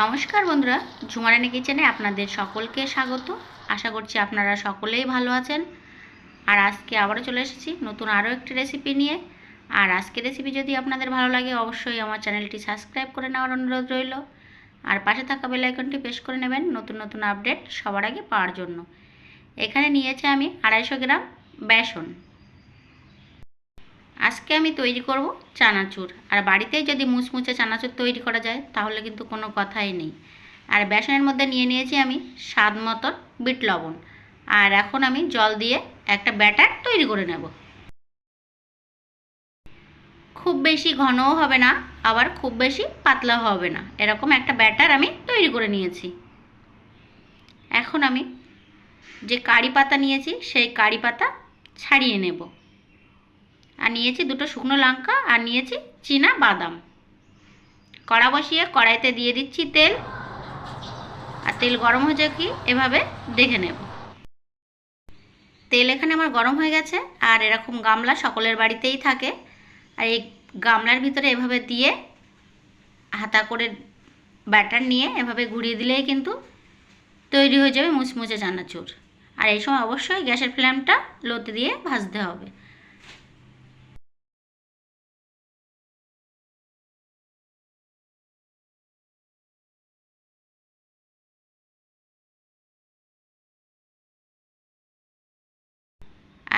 নমস্কার বন্ধুরা, ঝুমারানি কিচেনে আপনাদের সকলকে স্বাগত। আশা করছি আপনারা সকলেই ভালো আছেন। আর আজকে আবারও চলে এসেছি নতুন আরও একটি রেসিপি নিয়ে। আর আজকে রেসিপি যদি আপনাদের ভালো লাগে, অবশ্যই আমার চ্যানেলটি সাবস্ক্রাইব করে নেওয়ার অনুরোধ রইল। আর পাশে থাকা বেল আইকনটি প্রেস করে নেবেন নতুন নতুন আপডেট সবার আগে পাওয়ার জন্য। এখানে নিয়েছে আমি আড়াইশো গ্রাম বেসন। আজকে আমি তৈরি করব চানাচুর। আর বাড়িতেই যদি মুচমুচে চানাচুর তৈরি করা যায়, তাহলে কিন্তু কোনো কথাই নেই। আর বেসনের মধ্যে নিয়ে নিয়েছি আমি স্বাদ মতন বিট লবণ। আর এখন আমি জল দিয়ে একটা ব্যাটার তৈরি করে নেব। খুব বেশি ঘনও হবে না, আবার খুব বেশি পাতলাও হবে না। এরকম একটা ব্যাটার আমি তৈরি করে নিয়েছি। এখন আমি যে কারি পাতা নিয়েছি, সেই কারি পাতা ছাড়িয়ে নেব। আর নিয়েছি দুটো শুকনো লঙ্কা আর নিয়েছি চীনা বাদাম। কড়া বসিয়ে কড়াইতে দিয়ে দিচ্ছি তেল। আর তেল গরম হয়েছে কি, এভাবে দেখে নেব। তেল এখানে আমার গরম হয়ে গেছে, আর এরকম গামলা সকলের বাড়িতেই থাকে। আর এই গামলার ভিতরে এভাবে দিয়ে হাতা করে ব্যাটার নিয়ে এভাবে ঘুরিয়ে দিলেই কিন্তু তৈরি হয়ে যাবে মুচমুচে চানাচুর। আর এই সময় অবশ্যই গ্যাসের ফ্লেমটা লোতে দিয়ে ভাজতে হবে।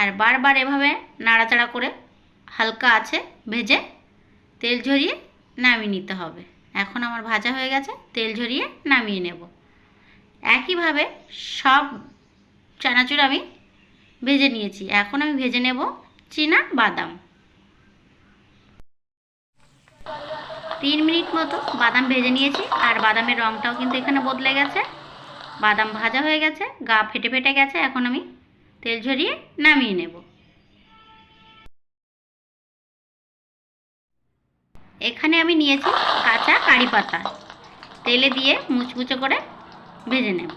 আর বারবার এভাবে নাড়াচাড়া করে হালকা আছে ভেজে তেল ঝরিয়ে নামিয়ে নিতে হবে। এখন আমার ভাজা হয়ে গেছে, তেল ঝরিয়ে নামিয়ে নেব। একইভাবে সব চানাচুর আমি ভেজে নিয়েছি। এখন আমি ভেজে নেব চীনা বাদাম। তিন মিনিট মতো বাদাম ভেজে নিয়েছি আর বাদামের রঙটাও কিন্তু এখানে বদলে গেছে। বাদাম ভাজা হয়ে গেছে, গা ফেটে ফেটে গেছে, এখন আমি তেল ঝরিয়ে নামিয়ে নেব। এখানে আমি নিয়েছি কাঁচা কারি পাতা। তেলে দিয়ে মুচমুচো করে ভেজে নেব।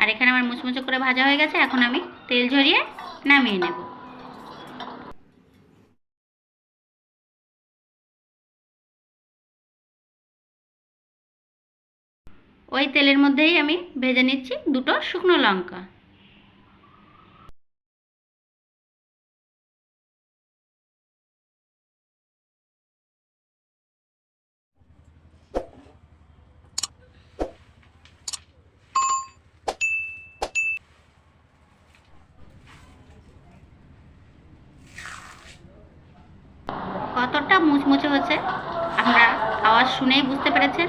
আর এখানে আমার মুচমুচো করে ভাজা হয়ে গেছে, এখন আমি তেল ঝরিয়ে নামিয়ে নেব। ওই তেলের মধ্যেই আমি ভেজে নিচ্ছি দুটো শুকনো লঙ্কা। মুচমুচে হচ্ছে। আমরা আওয়াজ শুনেই বুঝতে পেরেছেন।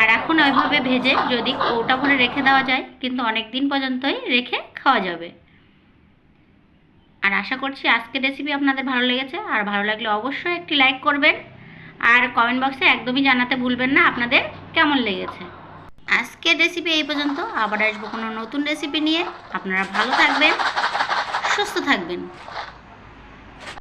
আর এখন ওইভাবে ভেজে যদি কৌটা ভরে রেখে দেওয়া যায়, কিন্তু অনেক দিন পর্যন্তই রেখে খাওয়া যাবে। আর আশা করছি আজকের রেসিপি আপনাদের ভালো লেগেছে। আর ভালো লাগলে অবশ্যই একটি লাইক করবেন। আর কমেন্ট বক্সে একদমই জানাতে ভুলবেন না আপনাদের কেমন লেগেছে। আজকের রেসিপি এই পর্যন্ত। আবার আসব কোনো নতুন রেসিপি নিয়ে। আপনারা ভালো থাকবেন, সুস্থ থাকবেন।